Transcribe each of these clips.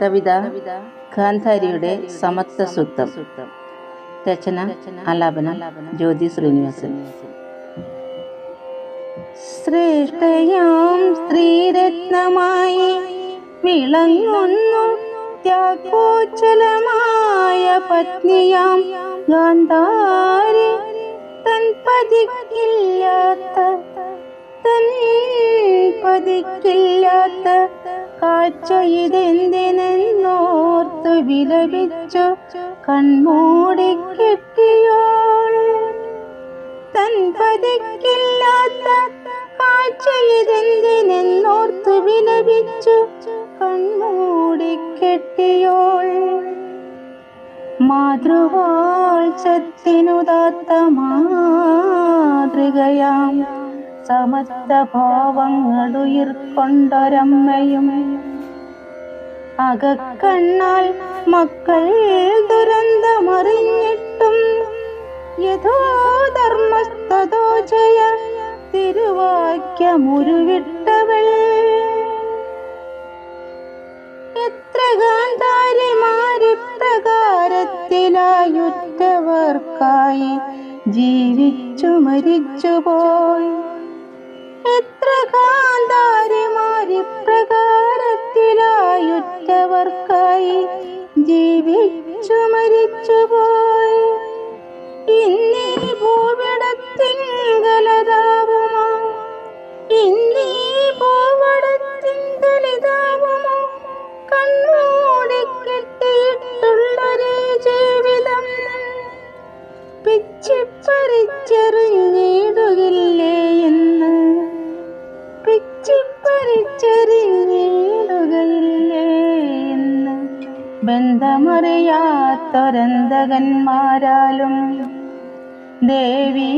കവിത ഗാന്ധാരിയുടെ സമത്വ സൂക്തം. രചന ആലാപന ജ്യോതി ശ്രീനിവാസൻ. ശ്രേഷ്ഠയാം സ്ത്രീരത്നമായി വിളങ്ങുന്നു ത്യാഗോജ്വലമായ പത്നിയാം ഗാന്ധാരി. തൻ പതിക്കില്ലാത്ത തൻ പതിക്കില്ലാത്ത കാഴ്ച ഇതെന്തിനെന്നോർത്ത് വിലപിച്ചു കൺമൂടി കെട്ടിയോൾ തൻ പതിക്കില്ലാത്ത കാഴ്ച ഇതെന്തിനെന്നോർത്ത് വിലപിച്ചു കൺമൂടി കെട്ടിയോൾ മാതൃവാത്സത്തിനുദാത്ത മാതൃകയാം സമസ്ത ഭാവങ്ങളുയിർക്കൊണ്ടൊരമ്മയും അകക്കണ്ണാൽ മക്കൾ ദുരന്തമറിഞ്ഞിട്ടും യഥോധർമ്മസ്തോ ജയ തിരുവാക്യമുരുവിട്ടവൾ. എത്ര ഗാന്ധാരിമാരി പ്രകാരത്തിലായുറ്റവർക്കായി ജീവിച്ചു മരിച്ചുപോയി. കാന്താരിമാരി പ്രകാരത്തിലായുറ്റവർക്കായി ജീവിച്ചു മരിച്ചുപോയി. ഇന്നീ ഭൂവിടത്തിങ്കലതാവുമോ എന്ന് ബന്ധമറിയാത്തൊരന്തകന്മാരാലും ദേവി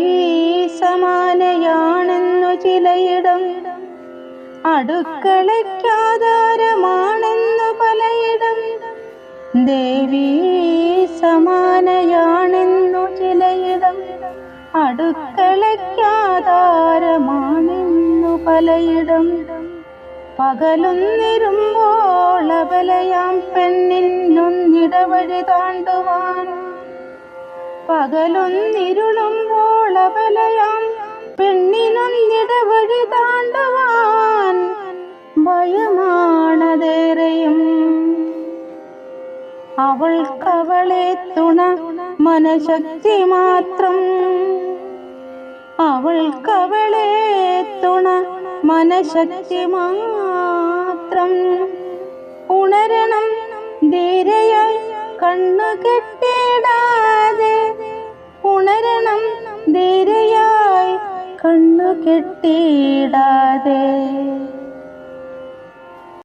സമാനയാണെന്നു ചിലയിടം അടുക്കളയ്ക്കാധാരമാണെന്നു പലയിടം ദേവി സമാനയാണെന്നു ചിലയിടം അടുക്കളയ്ക്കാധാരമാണെന്നു പലയിടം പകലൊന്നിരുമ്പോൾ അബലയാം പെണ്ണിനൊന്നിടവഴി താണ്ടുവാൻ. പകലൊന്നിരുളുമ്പോൾ പെണ്ണിനൊന്നിടവഴി താണ്ടുവാൻ. ഭയമാണതേറെയും. അവൾക്കവളെ തുണ മനശക്തി മാത്രം. അവൾക്കവളെ തുണ മനശക്തി മാത്രം ഉണരണം ധീരയായി കണ്ണു കെട്ടിടാതെ. ഉണരണം ധീരയായി കണ്ണു കെട്ടിടാതെ.